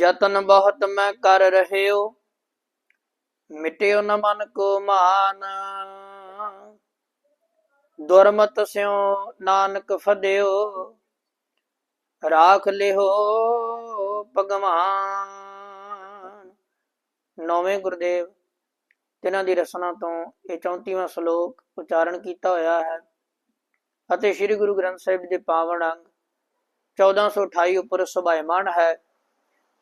ਯਤਨ ਬਹੁਤ ਮੈਂ ਕਰ ਰਹਿਓ, ਮਿਟਿਓ ਨ ਮਨ ਕੋ ਮਾਨ। ਦੁਰਮਤ ਸਿਉ ਨਾਨਕ ਫਦਿਓ, ਰਾਖ ਲਿਓ ਭਗਵਾਨ। ਨੌਵੇਂ ਗੁਰਦੇਵ, ਤਿਨਾਂ ਦੀ ਰਸਨਾ ਤੋਂ ਇਹ 34ਵਾਂ ਸ਼ਲੋਕ ਉਚਾਰਨ ਕੀਤਾ ਹੋਇਆ ਹੈ ਅਤੇ ਸ੍ਰੀ ਗੁਰੂ ਗ੍ਰੰਥ ਸਾਹਿਬ ਦੇ ਪਾਵਨ ਅੰਗ 1428 ਉੱਪਰ ਸੁਭਾਇਮਾਨ ਹੈ।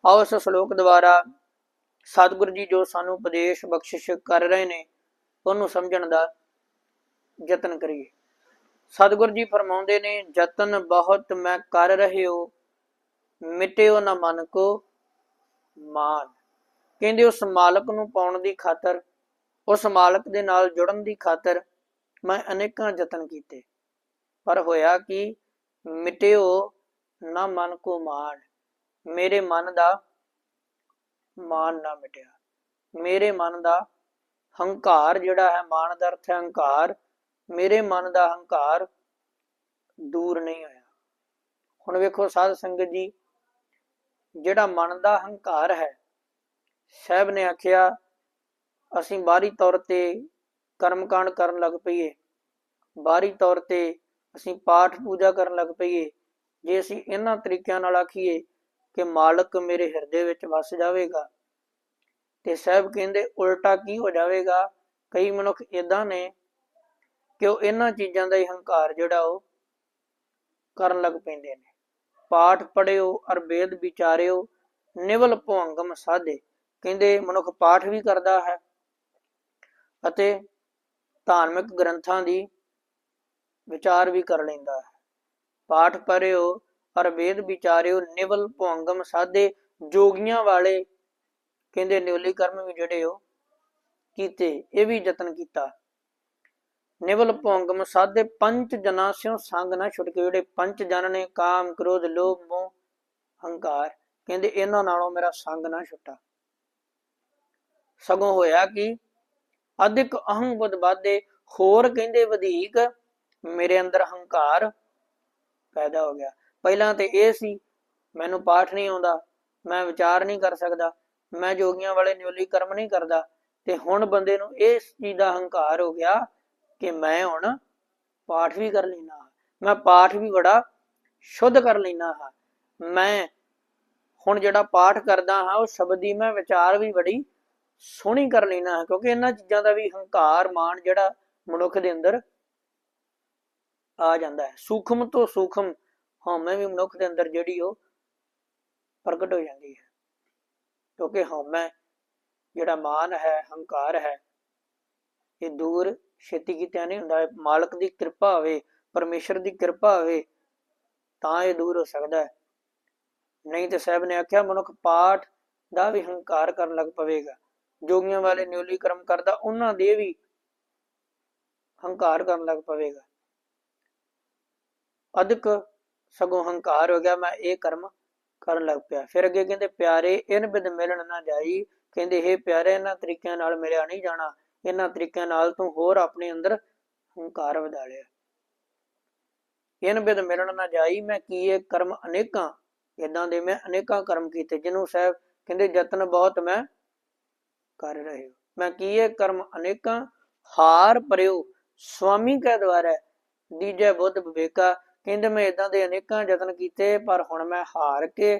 ਆਓ ਇਸ ਸ਼ਲੋਕ ਦੁਆਰਾ ਸਤਿਗੁਰੂ ਜੀ ਜੋ ਸਾਨੂੰ ਉਪਦੇਸ਼, ਬਖਸ਼ਿਸ਼ ਕਰ ਰਹੇ ਨੇ, ਉਹਨੂੰ ਸਮਝਣ ਦਾ ਯਤਨ ਕਰੀਏ। ਸਤਿਗੁਰੂ ਜੀ ਫਰਮਾਉਂਦੇ ਨੇ, ਯਤਨ ਬਹੁਤ ਮੈਂ ਕਰ ਰਹੇ ਹੋ ਮਿਟਿਓ ਨਾ ਮਨ ਕੋ ਮਾਨ ਕਹਿੰਦੇ ਉਸ ਮਾਲਕ ਨੂੰ ਪਾਉਣ ਦੀ ਖਾਤਰ, ਉਸ ਮਾਲਕ ਦੇ ਨਾਲ ਜੁੜਨ ਦੀ ਖਾਤਰ ਮੈਂ ਅਨੇਕਾਂ ਯਤਨ ਕੀਤੇ। ਪਰ ਹੋਇਆ ਕਿ? ਮਿਟਿਓ ਨਾ ਮਨ ਕੋ ਮਾਨ ਮੇਰੇ ਮਨ ਦਾ ਮਾਨ ਨਾ ਮਿਟਿਆ। ਮੇਰੇ ਮਨ ਦਾ ਹੰਕਾਰ ਜਿਹੜਾ ਹੈ ਮਾਨ ਦਾ ਅਰਥ ਹੈ ਹੰਕਾਰ। ਮੇਰੇ ਮਨ ਦਾ ਹੰਕਾਰ ਦੂਰ ਨਹੀਂ ਹੋਇਆ। ਹੁਣ ਵੇਖੋ ਸਾਧ ਸੰਗਤ ਜੀ, ਜਿਹੜਾ ਮਨ ਦਾ ਹੰਕਾਰ ਹੈ, ਸਾਹਿਬ ਨੇ ਆਖਿਆ, ਅਸੀਂ ਬਾਹਰੀ ਤੌਰ ਤੇ ਕਰਮਕਾਂਡ ਕਰਨ ਲੱਗ ਪਈਏ। ਬਾਹਰੀ ਤੌਰ ਤੇ ਅਸੀਂ ਪਾਠ ਪੂਜਾ ਕਰਨ ਲੱਗ ਪਈਏ। ਜੇ ਅਸੀਂ ਇਹਨਾਂ ਤਰੀਕਿਆਂ ਨਾਲ ਆਖੀਏ ਕਿ ਮਾਲਕ ਮੇਰੇ ਹਿਰਦੇ ਵਿੱਚ ਵਸ ਜਾਵੇਗਾ। ਤੇ ਸਾਹਿਬ ਕਹਿੰਦੇ, ਉਲਟਾ ਕੀ ਹੋ ਜਾਵੇਗਾ? ਕਈ ਮਨੁੱਖ ਇਦਾਂ ਨੇ ਕਿ ਉਹ ਇਹਨਾਂ ਚੀਜ਼ਾਂ ਦਾ ਹੀ ਹੰਕਾਰ ਜਿਹੜਾ ਉਹ ਕਰਨ ਲੱਗ ਪੈਂਦੇ ਨੇ। ਪਾਠ ਪੜਿਓ ਅਰ ਵੇਦ ਵਿਚਾਰਿਓ, ਨਿਵਲ ਭਵੰਗਮ ਸਾਧੇ। ਕਹਿੰਦੇ, ਮਨੁੱਖ ਪਾਠ ਵੀ ਕਰਦਾ ਹੈ ਅਤੇ ਧਾਰਮਿਕ ਗ੍ਰੰਥਾਂ ਦੀ ਵਿਚਾਰ ਵੀ ਕਰ ਲੈਂਦਾ ਹੈ। ਪਾਠ ਪੜਿਓ ਅਰ ਵੇਦ ਵਿਚਾਰਿਓ ਨਿਵਲ ਭਵੰਗਮ ਸਾਧੇ ਜੋਗੀਆਂ ਵਾਲੇ। ਕਹਿੰਦੇ ਨਿਵਲੀ ਕਰਮ ਵੀ ਜਿਹੜੇ ਉਹ ਕੀਤੇ, ਇਹ ਵੀ ਯਤਨ ਕੀਤਾ। ਨਿਵਲ ਭੋਂਗਮ ਸਾਧੇ ਪੰਜ ਜਨਾਂ ਸਿਓ ਸੰਗ ਨਾ ਛੁੱਟ ਜਿਹੜੇ ਪੰਜ ਜਨ ਨੇ ਕਾਮ, ਕ੍ਰੋਧ, ਲੋਭ, ਮੋਹ, ਹੰਕਾਰ, ਕਹਿੰਦੇ ਇਹਨਾਂ ਨਾਲੋਂ ਮੇਰਾ ਸੰਗ ਨਾ ਛੁੱਟਾ। ਸਗੋਂ ਹੋਇਆ ਕਿ ਅਧਿਕ ਅਹੰ ਬੁੱਧ ਹੋਰ ਕਹਿੰਦੇ ਵਧੇਕ, ਮੇਰੇ ਅੰਦਰ ਹੰਕਾਰ ਪੈਦਾ ਹੋ ਗਿਆ। ਪਹਿਲਾਂ ਤੇ ਇਹ ਸੀ, ਮੈਨੂੰ ਪਾਠ ਨਹੀਂ ਆਉਂਦਾ, ਮੈਂ ਵਿਚਾਰ ਨਹੀਂ ਕਰ ਸਕਦਾ, ਮੈਂ ਜੋਗੀਆਂ ਵਾਲੇ ਨਿਉਲੀ ਕਰਮ ਨਹੀਂ ਕਰਦਾ, ਤੇ ਹੁਣ ਬੰਦੇ ਨੂੰ ਇਸ ਚੀਜ਼ ਦਾ ਹੰਕਾਰ ਹੋ ਗਿਆ ਕਿ ਮੈਂ ਹੁਣ ਪਾਠ ਵੀ ਕਰ ਲੈਣਾ ਮੈਂ ਪਾਠ ਵੀ ਬੜਾ ਸ਼ੁੱਧ ਕਰ ਲੈਣਾ ਹਾਂ, ਮੈਂ ਹੁਣ ਜਿਹੜਾ ਪਾਠ ਕਰਦਾ ਹਾਂ, ਉਹ ਸ਼ਬਦੀ ਮੈਂ ਵਿਚਾਰ ਵੀ ਬੜੀ ਸੋਹਣੀ ਕਰ ਲੈਣਾ ਹਾਂ, ਕਿਉਂਕਿ ਇਹਨਾਂ ਚੀਜ਼ਾਂ ਦਾ ਵੀ ਹੰਕਾਰ ਮਾਣ ਜਿਹੜਾ ਮਨੁੱਖ ਦੇ ਅੰਦਰ ਆ ਜਾਂਦਾ ਹੈ, ਸੂਖਮ ਤੋਂ ਸੂਖਮ ਹਉਮੈ ਵੀ ਮਨੁੱਖ ਦੇ ਅੰਦਰ ਜਿਹੜੀ ਉਹ ਪ੍ਰਗਟ ਹੋ ਜਾਂਦੀ ਹੈ। ਕਿਉਂਕਿ ਹਉਮੈ ਜਿਹੜਾ ਮਾਨ ਹੈ, ਹੰਕਾਰ ਹੈ, ਇਹ ਦੂਰ ਛੇਤੀ ਕਿਤੇ ਨਹੀਂ ਹੁੰਦਾ। ਮਾਲਕ ਦੀ ਕਿਰਪਾ ਹੋਵੇ, ਪਰਮੇਸ਼ਰ ਦੀ ਕਿਰਪਾ ਹੋਵੇ, ਤਾਂ ਇਹ ਦੂਰ ਹੋ ਸਕਦਾ ਹੈ। ਨਹੀਂ ਤੇ ਸਾਹਿਬ ਨੇ ਆਖਿਆ, ਮਨੁੱਖ ਪਾਠ ਦਾ ਵੀ ਹੰਕਾਰ ਕਰਨ ਲੱਗ ਪਵੇਗਾ। ਜੋਗੀਆਂ ਵਾਲੇ ਨਿਉਲੀ ਕਰਮ ਕਰਦਾ, ਉਹਨਾਂ ਦੇ ਵੀ ਹੰਕਾਰ ਕਰਨ ਲੱਗ ਪਵੇਗਾ। ਅਧਿਕ ਸਗੋਂ ਹੰਕਾਰ ਹੋ ਗਿਆ, ਮੈਂ ਇਹ ਕਰਮ ਕਰਨ ਲੱਗ ਪਿਆ। ਫਿਰ ਅੱਗੇ ਕਹਿੰਦੇ, ਪਿਆਰੇ, ਇਨ ਬਿਦ ਮਿਲਣ ਨਾ ਜਾਈ। ਕਹਿੰਦੇ ਇਹ ਪਿਆਰੇ ਇਹਨਾਂ ਤਰੀਕਿਆਂ ਨਾਲ ਮਿਲਿਆ ਨਹੀਂ ਜਾਣਾ। ਇਹਨਾਂ ਤਰੀਕਿਆਂ ਨਾਲ ਤੂੰ ਹੋਰ ਆਪਣੇ ਅੰਦਰ ਹੰਕਾਰ ਵਧਾ ਲਿਆ ਇਨ ਬਿਦ ਮਿਲਣ ਨਾ ਜਾਈ, ਮੈਂ ਕੀਏ ਕਰਮ ਅਨੇਕਾਂ ਇਦਾਂ ਦੇ ਮੈਂ ਅਨੇਕਾਂ ਕਰਮ ਕੀਤੇ, ਜਿਹਨੂੰ ਸਾਹਿਬ ਕਹਿੰਦੇ, ਯਤਨ ਬਹੁਤ ਮੈਂ ਕਰ ਰਹੇ ਹੋ। ਮੈਂ ਇਹ ਕਰਮ ਅਨੇਕਾਂ? ਹਾਰ ਪਰਿਓ ਸਵਾਮੀ ਕੈ ਦੁਆਰਾ, ਦੀਜੇ ਬੁੱਧ ਵਿਵੇਕਾ ਕਹਿੰਦੇ ਮੈਂ ਇਦਾਂ ਦੇ ਅਨੇਕਾਂ ਯਤਨ ਕੀਤੇ, ਪਰ ਹੁਣ ਮੈਂ ਹਾਰ ਕੇ,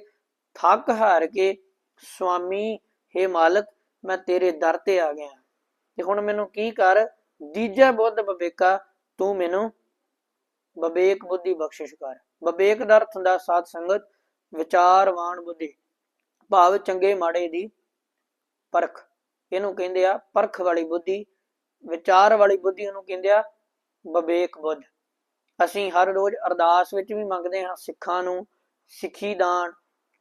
ਥੱਕ ਹਾਰ ਕੇ ਸੁਆਮੀ हे ਮਾਲਕ, ਮੈਂ ਤੇਰੇ ਦਰ ਤੇ ਆ ਗਿਆ। ਤੇ ਹੁਣ ਮੈਨੂੰ ਕੀ ਕਰ? ਦੀਜਾ ਬੁੱਧ ਵਿਵੇਕਾ ਤੂੰ ਮੈਨੂੰ ਵਿਵੇਕ ਬੁੱਧੀ ਬਖਸ਼ਿਸ਼ ਕਰ। ਵਿਵੇਕ ਦਾ ਅਰਥ ਹੁੰਦਾ ਸਾਧ ਸੰਗਤ, ਵਿਚਾਰਵਾਨ ਬੁੱਧੀ, ਭਾਵ ਚੰਗੇ ਮਾੜੇ ਦੀ ਪਰਖ। ਇਹਨੂੰ ਕਹਿੰਦੇ ਆ ਪਰਖ ਵਾਲੀ ਬੁੱਧੀ, ਵਿਚਾਰ ਵਾਲੀ ਬੁੱਧੀ ਉਹਨੂੰ ਕਹਿੰਦੇ ਆ ਵਿਵੇਕ ਬੁੱਧ। ਅਸੀਂ ਹਰ ਰੋਜ਼ ਅਰਦਾਸ ਵਿੱਚ ਵੀ ਮੰਗਦੇ ਹਾਂ ਸਿੱਖਾਂ ਨੂੰ, ਸਿੱਖੀ ਦਾਨ,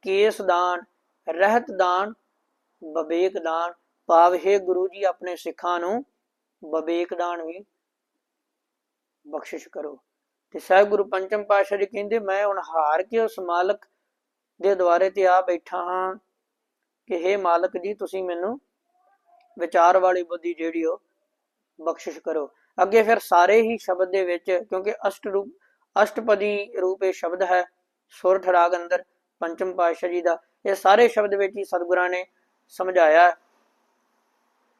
ਕੇਸ ਦਾਨ, ਰਹਿਤ ਦਾਨ ਵਿਵੇਕ ਦਾਨ। ਭਾਵ ਗੁਰੂ ਜੀ, ਆਪਣੇ ਸਿੱਖਾਂ ਨੂੰ ਵਿਵੇਕ ਦਾਨ ਵੀ ਬਖਸ਼ਿਸ਼ ਕਰੋ। ਤੇ ਸਾਹਿਬ ਗੁਰੂ ਪੰਚਮ ਪਾਤਸ਼ਾਹ ਜੀ ਕਹਿੰਦੇ, ਮੈਂ ਹੁਣ ਹਾਰ ਕੇ ਉਸ ਮਾਲਕ ਦੇ ਦੁਆਰੇ ਤੇ ਆ ਬੈਠਾ ਹਾਂ ਕਿ हे ਮਾਲਕ ਜੀ, ਤੁਸੀਂ ਮੈਨੂੰ ਵਿਚਾਰ ਵਾਲੀ ਬੁੱਧੀ ਜਿਹੜੀ ਉਹ ਬਖਸ਼ਿਸ਼ ਕਰੋ। ਅੱਗੇ ਫਿਰ ਸਾਰੇ ਹੀ ਸ਼ਬਦ ਦੇ ਵਿੱਚ, ਕਿਉਂਕਿ ਅਸ਼ਟ ਰੂਪ, ਅਸ਼ਟਪਦੀ ਰੂਪ ਇਹ ਸ਼ਬਦ ਹੈ ਸੁਰ ਠਰਾਗ ਅੰਦਰ, ਪੰਚਮ ਪਾਤਸ਼ਾਹ ਜੀ ਦਾ, ਇਹ ਸਾਰੇ ਸ਼ਬਦ ਵਿੱਚ ਹੀ ਸਤਿਗੁਰਾਂ ਨੇ ਸਮਝਾਇਆ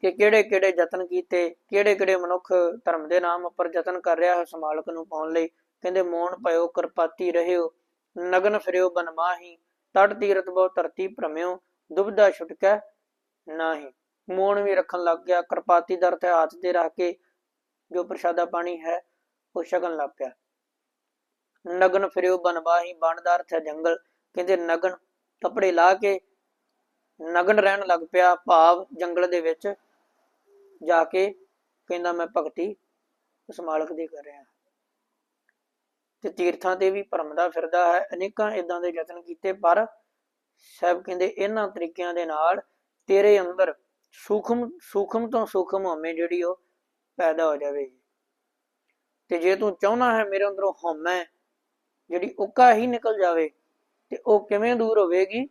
ਕਿ ਕਿਹੜੇ ਕਿਹੜੇ ਯਤਨ ਕੀਤੇ, ਕਿਹੜੇ ਕਿਹੜੇ ਮਨੁੱਖ ਧਰਮ ਦੇ ਨਾਮ ਉੱਪਰ ਯਤਨ ਕਰ ਰਿਹਾ ਹੈ ਸਮਾਲਕ ਨੂੰ ਪਾਉਣ ਲਈ। ਕਹਿੰਦੇ ਮੋਣ ਪਇਓ ਕਿਰਪਾਤੀ ਰਹਿਓ, ਨਗਨ ਫਿਰਿਓ, ਬਨਮਾਹੀ, ਤੜ ਤੀਰਤ ਬਹੁ ਧਰਤੀ ਭ੍ਰਮਿਓ ਦੁਬਦਾ ਛੁਟਕੈ ਨਾਹੀ। ਮੋਣ ਵੀ ਰੱਖਣ ਲੱਗ ਗਿਆ, ਕਿਰਪਾਤੀ ਦਰ ਤੇ ਹੱਥ ਦੇ ਰੱਖ ਕੇ ਜੋ ਪ੍ਰਸ਼ਾਦਾ ਪਾਣੀ ਹੈ, ਉਹ ਸ਼ਗਨ ਲੱਗ ਪਿਆ। ਨਗਨ ਫਿਰਿਓ ਬਨਵਾਹੀ ਬਣ ਦਾ ਜੰਗਲ। ਕਹਿੰਦੇ ਨਗਨ ਕੱਪੜੇ ਲਾ ਕੇ ਨਗਨ ਰਹਿਣ ਲੱਗ ਪਿਆ ਭਾਵ ਜੰਗਲ ਦੇ ਵਿੱਚ ਜਾ ਕੇ ਕਹਿੰਦਾ ਮੈਂ ਭਗਤੀ ਉਸ ਮਾਲਕ ਦੀ ਕਰ ਰਿਹਾ। ਤੇ ਤੀਰਥਾਂ ਤੇ ਵੀ ਭਰਮਦਾ ਫਿਰਦਾ ਹੈ, ਅਨੇਕਾਂ ਇਦਾਂ ਦੇ ਯਤਨ ਕੀਤੇ, ਪਰ ਸਾਹਿਬ ਕਹਿੰਦੇ ਇਹਨਾਂ ਤਰੀਕਿਆਂ ਦੇ ਨਾਲ ਤੇਰੇ ਅੰਦਰ ਸੂਖਮ ਸੂਖਮ ਤੋਂ ਸੂਖਮ ਹਉਮੈ ਜਿਹੜੀ ਉਹ ਪੈਦਾ ਹੋ ਜਾਵੇਗੀ। ਤੇ ਜੇ ਤੂੰ ਚਾਹੁੰਦਾ ਹੈ ਮੇਰੇ ਅੰਦਰੋਂ ਹਉਮੈ ਜਿਹੜੀ ਉੱਕਾ ਹੀ ਨਿਕਲ ਜਾਵੇ, ਤੇ ਉਹ ਕਿਵੇਂ ਦੂਰ ਹੋਵੇਗੀ?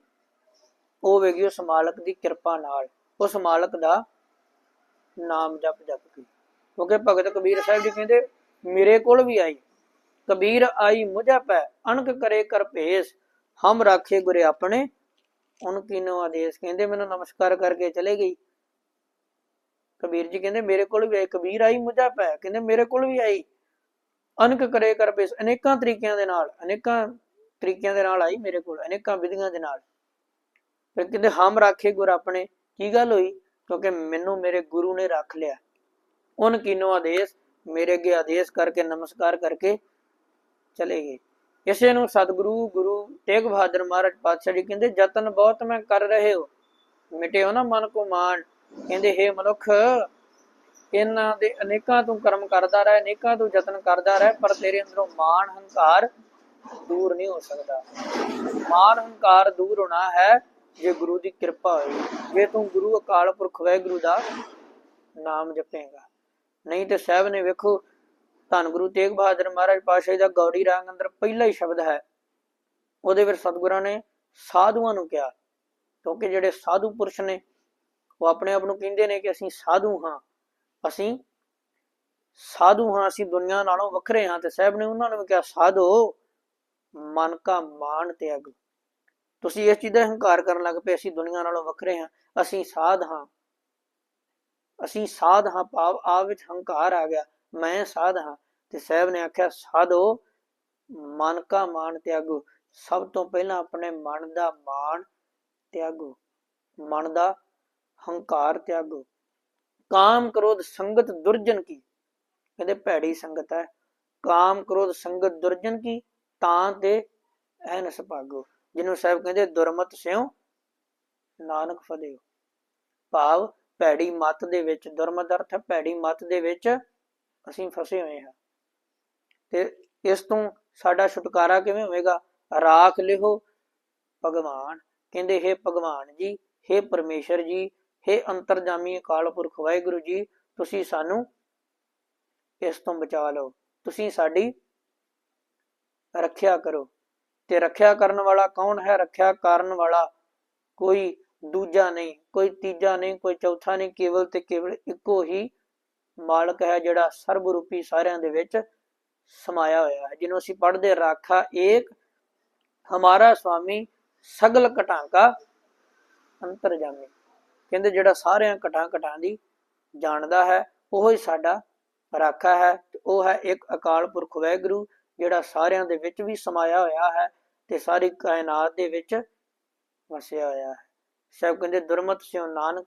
ਉਹ ਹੋਵੇਗੀ ਉਸ ਮਾਲਕ ਦੀ ਕਿਰਪਾ ਨਾਲ। ਉਸ ਮਾਲਕ ਦਾ ਨਾਮ ਜਪ ਜਪ ਕੇ। ਕਿਉਂਕਿ ਭਗਤ ਕਬੀਰ ਸਾਹਿਬ ਜੀ ਕਹਿੰਦੇ, ਮੇਰੇ ਕੋਲ ਵੀ ਆਈ। ਕਬੀਰ ਆਈ ਮੁਝਾ ਪੈ ਅਣਕ ਕਰੇ ਕਰ ਭੇਸ। ਹਮ ਰਾਖੇ ਗੁਰੇ ਆਪਣੇ। ਉਨ ਕੀਨੋ ਆਦੇਸ਼ ਕਹਿੰਦੇ, ਮੈਨੂੰ ਨਮਸਕਾਰ ਕਰਕੇ ਚਲੇ ਗਈ। ਕਬੀਰ ਜੀ ਕਹਿੰਦੇ, ਮੇਰੇ ਕੋਲ ਵੀ ਆਈ, ਕਬੀਰ ਆਈ ਮੁਝਾ ਪੈ ਕਹਿੰਦੇ, ਮੇਰੇ ਕੋਲ ਵੀ ਆਈ। ਅਨਕ ਕਰੇ ਕਰ ਭੇਸ ਅਨੇਕਾਂ ਤਰੀਕਿਆਂ ਦੇ ਨਾਲ, ਅਨੇਕਾਂ ਤਰੀਕਿਆਂ ਦੇ ਨਾਲ ਆਈ ਮੇਰੇ ਕੋਲ, ਅਨੇਕਾਂ ਵਿਧੀਆਂ ਦੇ ਨਾਲ। ਫਿਰ ਕਹਿੰਦੇ, ਹਮ ਰਾਖੇ ਗੁਰ ਆਪਣੇ। ਕੀ ਗੱਲ ਹੋਈ? ਕਿਉਂਕਿ ਮੈਨੂੰ ਮੇਰੇ ਗੁਰੂ ਨੇ ਰੱਖ ਲਿਆ। ਉਨ ਕੀਨੋ ਆਦੇਸ਼, ਮੇਰੇ ਅੱਗੇ ਆਦੇਸ਼ ਕਰਕੇ, ਨਮਸਕਾਰ ਕਰਕੇ ਚਲੇ ਗਏ। ਇਸੇ ਨੂੰ ਸਤਿਗੁਰੂ, ਗੁਰੂ ਤੇਗ ਬਹਾਦਰ ਮਹਾਰਾਜ ਪਾਤਸ਼ਾਹ ਜੀ ਕਹਿੰਦੇ, ਯਤਨ ਬਹੁਤ ਮੈਂ ਕਰ ਰਹੇ ਹੋ। ਮਿਟਿਓ ਨਾ ਮਨ ਕੋ ਮਾਨ ਕਹਿੰਦੇ हे ਮਨੁੱਖ, ਇਹਨਾਂ ਦੇ ਅਨੇਕਾਂ ਤੂੰ ਕਰਮ ਕਰਦਾ ਰਹਿ, ਅਨੇਕਾਂ ਤੂੰ ਯਤਨ ਕਰਦਾ ਰਹਿ, ਪਰ ਤੇਰੇ ਅੰਦਰੋਂ ਮਾਨ ਹੰਕਾਰ ਦੂਰ ਨਹੀਂ ਹੋ ਸਕਦਾ। ਮਾਨ ਹੰਕਾਰ ਦੂਰ ਹੋਣਾ ਹੈ ਜੇ ਗੁਰੂ ਦੀ ਕਿਰਪਾ ਹੋਏ ਜੇ ਤੂੰ ਗੁਰੂ, ਅਕਾਲ ਪੁਰਖ, ਵਾਹਿਗੁਰੂ ਦਾ ਨਾਮ ਜਪੇਗਾ। ਨਹੀਂ ਤੇ ਸਾਹਿਬ ਨੇ ਵੇਖੋ, ਧੰਨ ਗੁਰੂ ਤੇਗ ਬਹਾਦਰ ਮਹਾਰਾਜ ਪਾਤਸ਼ਾਹ ਦਾ ਗੌੜੀ ਰਾਗ ਅੰਦਰ ਪਹਿਲਾ ਹੀ ਸ਼ਬਦ ਹੈ। ਉਹਦੇ ਵਿੱਚ ਸਤਿਗੁਰਾਂ ਨੇ ਸਾਧੂਆਂ ਨੂੰ ਕਿਹਾ, ਕਿਉਂਕਿ ਜਿਹੜੇ ਸਾਧੂ ਪੁਰਸ਼ ਨੇ ਉਹ ਆਪਣੇ ਆਪ ਨੂੰ ਕਹਿੰਦੇ ਨੇ ਕਿ ਅਸੀਂ ਸਾਧੂ ਹਾਂ। ਅਸੀਂ ਸਾਧੂ ਹਾਂ, ਅਸੀਂ ਦੁਨੀਆ ਨਾਲੋਂ ਵੱਖਰੇ ਹਾਂ। ਤੇ ਸਾਹਿਬ ਨੇ ਉਹਨਾਂ ਨੂੰ ਕਿਹਾ, ਸਾਧੋ, ਮਨ ਕਾ ਮਾਨ ਤਿਆਗ। ਤੁਸੀਂ ਇਸ ਚੀਜ਼ ਦਾ ਹੰਕਾਰ ਕਰਨ ਲੱਗ ਪਏ, ਅਸੀਂ ਦੁਨੀਆ ਨਾਲੋਂ ਵੱਖਰੇ ਹਾਂ, ਅਸੀਂ ਸਾਧ ਹਾਂ। ਅਸੀਂ ਸਾਧ ਹਾਂ, ਭਾਵ ਆ ਵਿੱਚ ਹੰਕਾਰ ਆ ਗਿਆ, ਮੈਂ ਸਾਧ ਹਾਂ। ਤੇ ਸਾਹਿਬ ਨੇ ਆਖਿਆ, ਸਾਧੋ, ਮਨ ਕਾ ਮਾਨ ਤਿਆਗੋ। ਸਭ ਤੋਂ ਪਹਿਲਾਂ ਆਪਣੇ ਮਨ ਦਾ ਮਾਣ ਤਿਆਗੋ। ਮਨ ਦਾ ਹੰਕਾਰ ਤਿਆਗੋ। ਕਾਮ ਕ੍ਰੋਧ ਸੰਗਤ ਦੁਰਜਨ ਕੀ? ਕਹਿੰਦੇ ਭੈੜੀ ਸੰਗਤ ਹੈ। ਕਾਮ ਕ੍ਰੋਧ ਸੰਗਤ ਦੁਰਜਨ ਕੀ? ਤਾਂ ਤੇ ਐਨਸ ਭਾਗੋ ਜਿਹਨੂੰ ਸਾਹਿਬ ਕਹਿੰਦੇ ਦੁਰਮਤ ਸਿਓ ਨਾਨਕ ਫਦਿਓ। ਭਾਵ ਭੈੜੀ ਮਤ ਦੇ ਵਿੱਚ ਦੁਰਮਤ ਅਰਥ ਹੈ, ਭੈੜੀ ਮਤ ਦੇ ਵਿੱਚ ਅਸੀਂ ਫਸੇ ਹੋਏ ਹਾਂ। ਤੇ ਇਸ ਤੋਂ ਸਾਡਾ ਛੁਟਕਾਰਾ ਕਿਵੇਂ ਹੋਵੇਗਾ? ਰਾਖ ਲਿਹੋ ਭਗਵਾਨ। ਕਹਿੰਦੇ ਹੈ ਭਗਵਾਨ ਜੀ, ਹੈ ਪਰਮੇਸ਼ਰ ਜੀ ਹੈ ਅੰਤਰਜਾਮੀ ਅਕਾਲ ਪੁਰਖ ਵਾਹਿਗੁਰੂ ਜੀ, ਤੁਸੀਂ ਸਾਨੂੰ ਇਸ ਤੋਂ ਬਚਾ ਲਓ। ਤੁਸੀਂ ਸਾਡੀ ਰੱਖਿਆ ਕਰੋ। ਤੇ ਰੱਖਿਆ ਕਰਨ ਵਾਲਾ ਕੌਣ ਹੈ? ਰੱਖਿਆ ਕਰਨ ਵਾਲਾ ਕੋਈ ਦੂਜਾ ਨਹੀਂ, ਕੋਈ ਤੀਜਾ ਨਹੀਂ, ਕੋਈ ਚੌਥਾ ਨਹੀਂ, ਕੇਵਲ ਤੇ ਕੇਵਲ ਇੱਕੋ ਹੀ ਮਾਲਕ ਹੈ ਜਿਹੜਾ ਸਰਬ ਰੂਪੀ ਸਾਰਿਆਂ ਦੇ ਵਿੱਚ ਸਮਾਇਆ ਹੋਇਆ ਹੈ, ਜਿਹਨੂੰ ਅਸੀਂ ਪੜ੍ਹਦੇ ਰਾਖਾ ਏਕ, ਹਮਾਰਾ ਸੁਆਮੀ ਸਗਲ ਘਟਾਂਕਾ ਅੰਤਰਜਾਮੀ। ਕਹਿੰਦੇ ਜਿਹੜਾ ਸਾਰਿਆਂ ਘਟਾਂ ਘਟਾਂ ਦੀ ਜਾਣਦਾ ਹੈ, ਉਹ ਹੀ ਸਾਡਾ ਰਾਖਾ ਹੈ ਉਹ ਹੈ ਇੱਕ ਅਕਾਲ ਪੁਰਖ ਵਾਹਿਗੁਰੂ ਜਿਹੜਾ ਸਾਰਿਆਂ ਦੇ ਵਿੱਚ ਵੀ ਸਮਾਇਆ ਹੋਇਆ ਹੈ ਤੇ ਸਾਰੀ ਕਾਇਨਾਤ ਦੇ ਵਿੱਚ ਵਸਿਆ ਹੋਇਆ ਹੈ। ਸਭ ਕਹਿੰਦੇ ਦੁਰਮਤ ਸਿਓ ਨਾਨਕ